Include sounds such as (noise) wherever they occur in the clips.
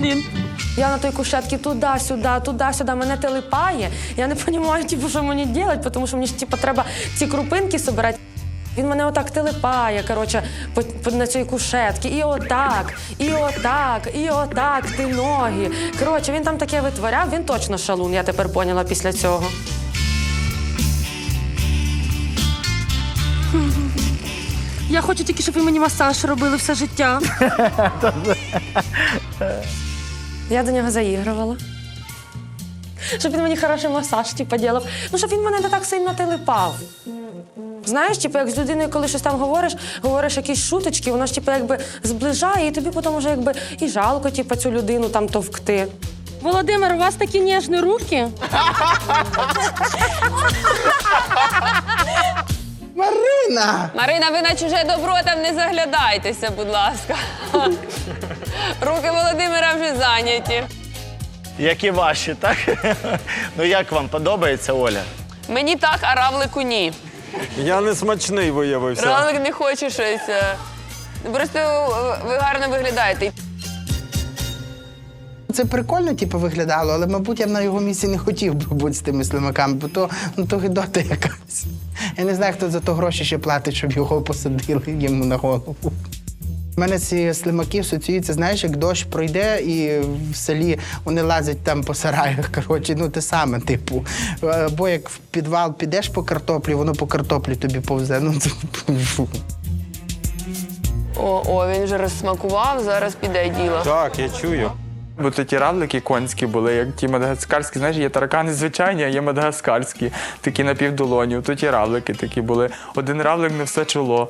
блін. Я на той кушетці туди-сюди, туди-сюди, мене телепає. Я не розумію, типу, що мені робити, тому що мені ж типу, треба ці крупинки збирати. Він мене отак телепає, коротше, по, по, на цій кушетці. І отак, і отак, і отак, ти ноги. Коротше, він там таке витворяв, він точно шалун, я тепер поняла після цього. Я хочу тільки, щоб ви мені масаж робили все життя. (laughs) (laughs) Я до нього заігрувала. Щоб він мені хороший масаж типу, ділав. Ну, щоб він мене не так сильно телепав. Знаєш, типу, як з людиною, коли щось там говориш, говориш якісь шуточки, воно ж типу, якби зближає, і тобі потім вже якби і жалко, типу, цю людину там товкти. Володимир, у вас такі ніжні руки. Марина! Марина, ви на чуже добро там не заглядайтеся, будь ласка. Руки Володимира вже зайняті. Які ваші, так? (laughs) ну як вам подобається, Оля? Мені так, а равлику ні. Я не смачний виявився. Равлик не хоче щось. е, Просто е, ви гарно виглядаєте. Це прикольно, типу, виглядало, але, мабуть, я б на його місці не хотів би бути з тими слимаками, бо то, ну, то гидота якась. Я не знаю, хто за то гроші ще платить, щоб його посадили йому на голову. У мене ці слимаки асоціюються, знаєш, як дощ пройде і в селі вони лазять там по сараях. (laughs) Коротше, ну те саме, типу. Або як в підвал підеш по картоплі, воно по картоплі тобі повзе. Ну, це. О, о, він вже розсмакував, зараз піде діло. Так, я чую. Бо то ті равлики конські були, як ті мадагаскарські, знаєш, є таракани звичайні, а є мадагаскарські, такі на півдолоні. То ті равлики такі були. Один равлик не все чоло.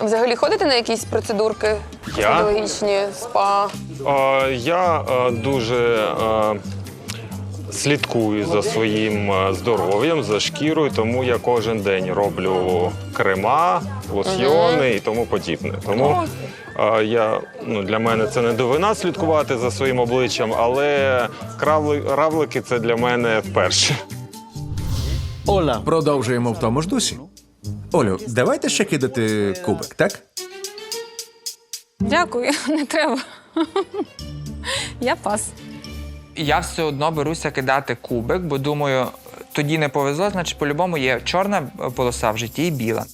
Взагалі ходите на якісь процедурки Я? психологічні, спа? Е, Я е, дуже е, слідкую за своїм е, здоров'ям, за шкірою, тому я кожен день роблю крема, лосьйони і тому подібне. Тому е, я, ну, для мене це не довина слідкувати за своїм обличчям, але кравли- равлики це для мене вперше. Оля, Продовжуємо в тому ж дусі. Олю, давайте ще кидати кубик, так? Дякую, (laughs) не треба. Я пас. Я все одно беруся кидати кубик, бо думаю, тоді не повезло, значить, по-любому є чорна полоса в житті і біла.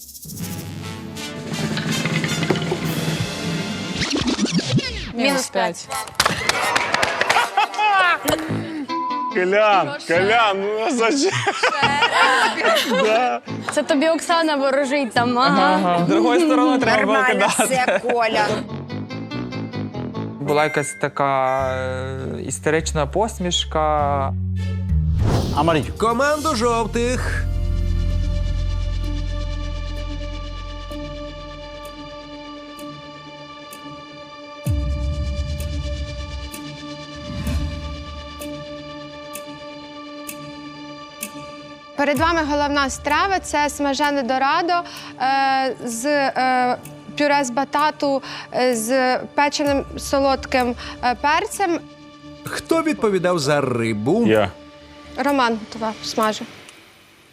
Мінус п'ять. Колян, Колян, ну зачем? Це тобі Оксана ворожить там. Ага. другої сторони треба було Нормально кидати. все, Коля. Була якась така е, істерична посмішка. Амарій. Команду жовтих. Перед вами головна страва це смажене дорадо е, з е, пюре з батату е, з печеним солодким перцем. Хто відповідав за рибу? Я. Роман готував, смажу.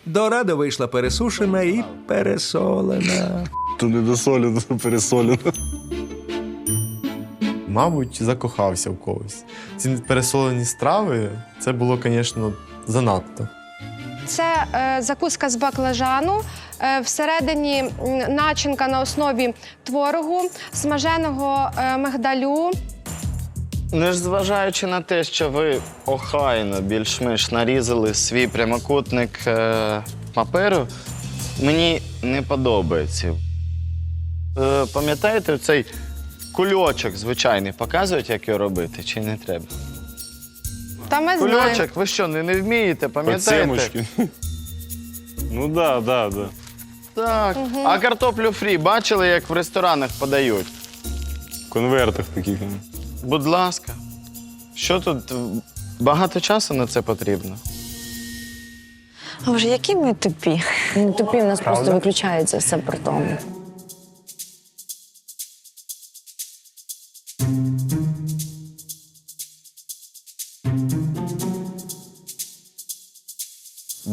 Дорада вийшла пересушена і пересолена. То не досолено, то пересолено. Мабуть, закохався в когось. Ці пересолені страви це було, звісно, занадто. Це е, закуска з баклажану. Е, всередині начинка на основі творогу, смаженого е, мигдалю. не ж зважаючи на те, що ви охайно більш-менш нарізали свій прямокутник паперу, мені не подобається. Пам'ятаєте цей кульочок звичайний? Показують, як його робити, чи не треба? Та ми знаємо. Кульочок, ви що, не, не вмієте, пам'ятаєте? Оцемочки. Ну да, да, да. Так. А картоплю фрі бачили, як в ресторанах подають? В конвертах таких. Будь ласка. Що тут? Багато часу на це потрібно. Боже, які ми тупі. Ми тупі, в нас просто виключається все при тому.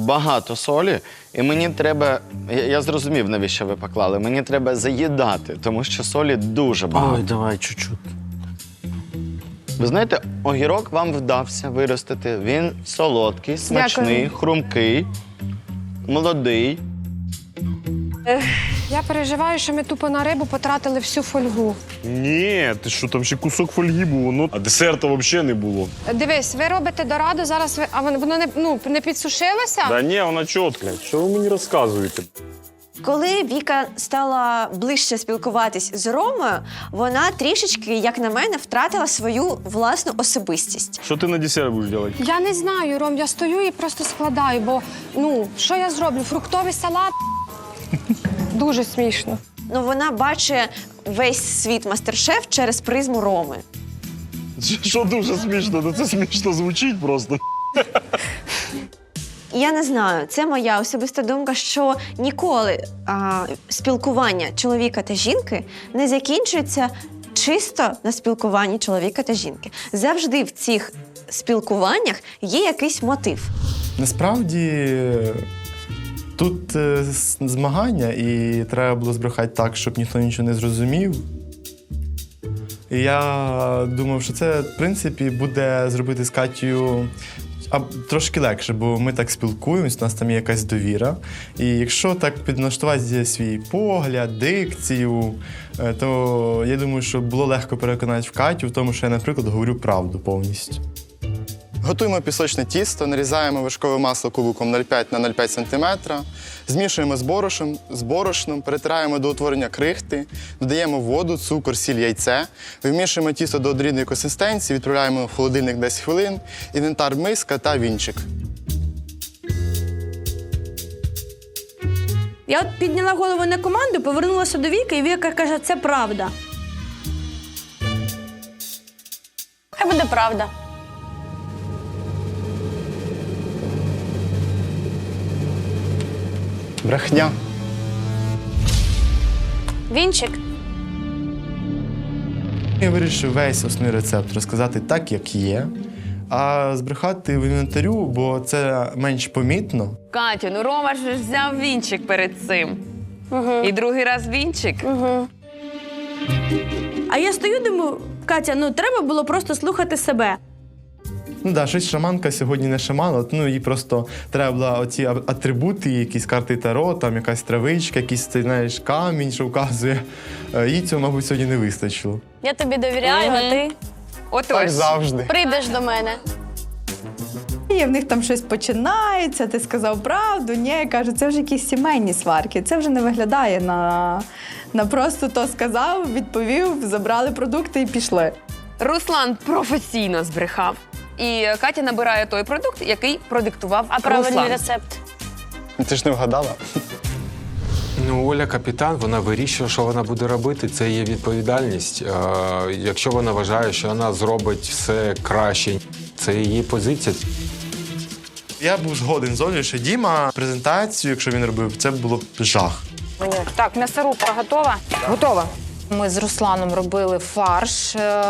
Багато солі І мені треба. Я, я зрозумів, навіщо ви поклали. Мені треба заїдати, тому що солі дуже багато. Ой, давай чуть-чуть. Ви знаєте, огірок вам вдався виростити. Він солодкий, смачний, Дякую. хрумкий, молодий. Я переживаю, що ми тупо на рибу потратили всю фольгу. Ні, ти що, там ще кусок фольги був, ну, а десерту взагалі не було. Дивись, ви робите дорадо, зараз ви. А воно воно не, ну, не підсушилося? Да ні, вона чітка. Що ви мені розказуєте? Коли Віка стала ближче спілкуватись з Ромою, вона трішечки, як на мене, втратила свою власну особистість. Що ти на десерт будеш робити? Я не знаю, Ром, я стою і просто складаю, бо ну, що я зроблю? Фруктовий салат. Дуже смішно. Ну вона бачить весь світ мастер-шеф через призму Роми. Що дуже смішно, ну це смішно звучить просто. Я не знаю, це моя особиста думка, що ніколи а, спілкування чоловіка та жінки не закінчується чисто на спілкуванні чоловіка та жінки. Завжди в цих спілкуваннях є якийсь мотив. Насправді тут е, змагання, і треба було збрехати так, щоб ніхто нічого не зрозумів. І я думав, що це, в принципі, буде зробити з Катєю а, трошки легше, бо ми так спілкуємось, у нас там є якась довіра. І якщо так підналаштувати свій погляд, дикцію, е, то я думаю, що було легко переконати в Катю в тому, що я, наприклад, говорю правду повністю. Готуємо пісочне тісто, нарізаємо вершкове масло кубиком 0,5 на 0,5 см, змішуємо з борошном, з борошном, перетираємо до утворення крихти, додаємо воду, цукор, сіль, яйце, вимішуємо тісто до однорідної консистенції, відправляємо в холодильник 10 хвилин, інвентар миска та вінчик. Я от підняла голову на команду, повернулася до Віки, і Віка каже, це правда. Хай буде правда. Брехня. Вінчик. Я вирішив весь основний рецепт розказати так, як є, а збрехати в інвентарю, бо це менш помітно. Катю, ну Рома ж взяв вінчик перед цим. І другий раз вінчик. А я стою, думаю, Катя, ну треба було просто слухати себе. Ну да, щось шаманка сьогодні не шаман, от, ну їй просто треба було оці атрибути, якісь карти таро, там якась травичка, якийсь цей, знаєш, камінь, що вказує. Е, Їй цього, мабуть, сьогодні не вистачило. Я тобі довіряю, а ти Отож. завжди. прийдеш до мене. І в них там щось починається, ти сказав правду. Ні, каже, це вже якісь сімейні сварки. Це вже не виглядає на, на просто то сказав, відповів, забрали продукти і пішли. Руслан професійно збрехав. І Катя набирає той продукт, який продиктував А правильний Руслан. рецепт. Ти ж не вгадала? Ну, Оля капітан, вона вирішує, що вона буде робити. Це її відповідальність. Е, якщо вона вважає, що вона зробить все краще, це її позиція. Я був згоден з Олею, що Діма презентацію, якщо він робив, це було б жах. Так, м'ясорубка готова? Готова. Ми з Русланом робили фарш, е,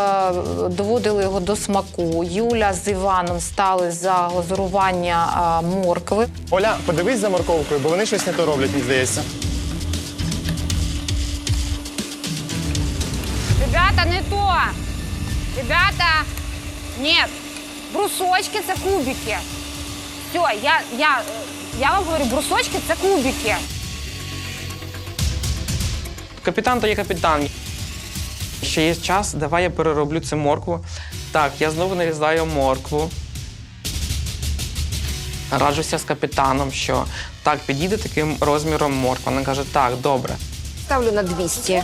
доводили його до смаку. Юля з Іваном стали за глазурування е, моркви. Оля, подивись за морковкою, бо вони щось не то роблять, мені здається. Ребята, не то. Ребята, нет. Брусочки це кубики. Все, я, я, я вам говорю, брусочки це кубики. Капітан то є капітан. Ще є час, давай я перероблю цю моркву. Так, я знову нарізаю моркву. Раджуся з капітаном, що так, підійде таким розміром морква. Вона каже, так, добре. Ставлю на 200.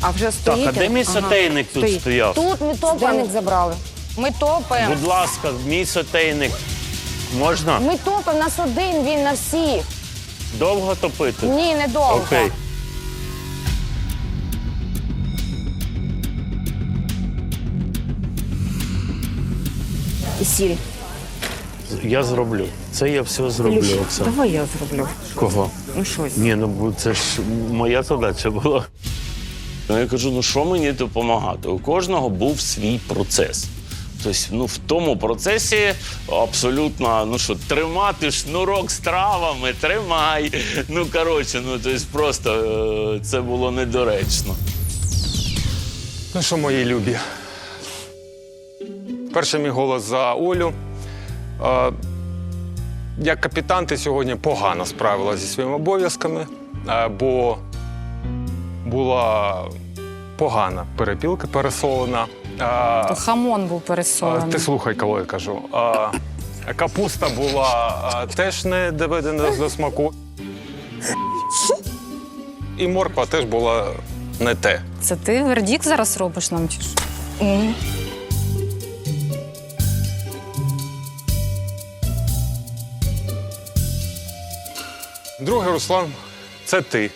А вже стоїть. Так, а де мій сотейник тут Стоїть. стояв? Тут ми топаємо. забрали. Ми топаємо. Будь ласка, мій сотейник. Можна Ми топаємо, нас один, він на всіх. довго топити? Ні, не довго. Окей. Сіль. Я зроблю. Це я все зроблю, Оксана. Давай я зроблю. Кого? Ну щось. Ні, ну бо це ж моя задача була. Ну, я кажу, ну що мені допомагати? У кожного був свій процес. Тобто, ну, в тому процесі абсолютно, ну що, тримати шнурок з травами, тримай. Ну, коротше, ну, тобто просто е, це було недоречно. Ну що, мої любі? Перший мій голос за Олю. Як капітан, ти сьогодні погано справилася зі своїми обов'язками, бо була погана перепілка пересолена. То хамон був пересолений. Ти слухай, кого я кажу. Капуста була теж не доведена до смаку. І морква теж була не те. Це ти вердік зараз робиш нам чи що? Другий Руслан це ти.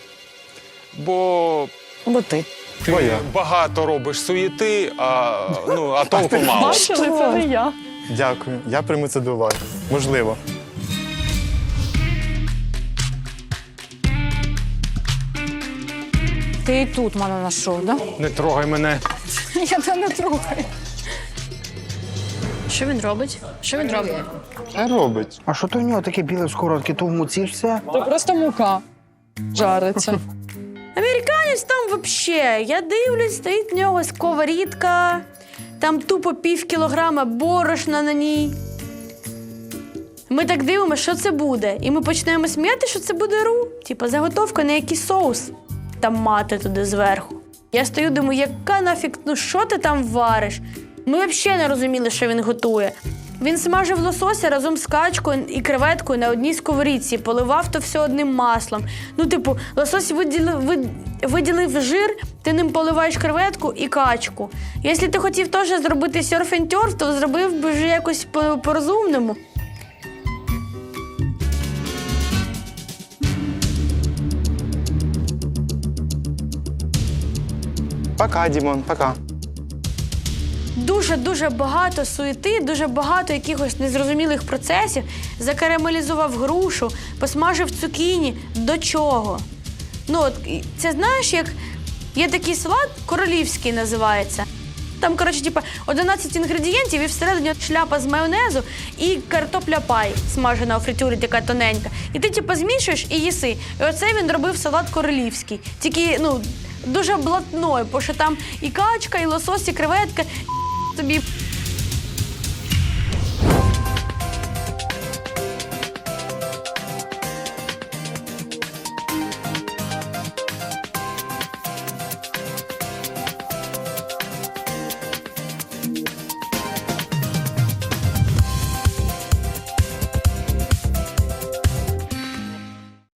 Бо Бо ти. ти багато робиш суєти, а, ну, а толку мало. це не я. Дякую. Я прийму це до уваги. Можливо. Ти і тут мене знайшов, да? Не трогай мене. (laughs) Я тебе не трогаю. Що він робить? Що він робить? А робить. А що то в нього таке біле скоротке? То в муці ж все? Це просто мука жариться. (laughs) Американець там вообще. Я дивлюсь, стоїть в нього сковорідка, там тупо пів кілограма борошна на ній. Ми так дивимося, що це буде. І ми почнемо сміяти, що це буде ру. Типа заготовка на якийсь соус там мати туди зверху. Я стою, думаю, яка нафіг, ну що ти там вариш? Ми взагалі не розуміли, що він готує. Він смажив лосося разом з качкою і креветкою на одній сковорідці, поливав то все одним маслом. Ну, типу, лосось виділив, вид- виділив жир, ти ним поливаєш креветку і качку. Якщо ти хотів теж зробити серф and turf, то зробив би вже якось по- по-розумному. Пока, Дімон, пока. Дуже-дуже багато суєти, дуже багато якихось незрозумілих процесів. Закарамелізував грушу, посмажив цукіні. До чого? Ну, от, це знаєш, як є такий салат, королівський називається. Там, коротше, типу, 11 інгредієнтів і всередині шляпа з майонезу і картопля пай, смажена у фритюрі, така тоненька. І ти, типу, змішуєш і їси. І оце він робив салат королівський. Тільки, ну, дуже блатною, бо що там і качка, і лосось, і креветка тобі.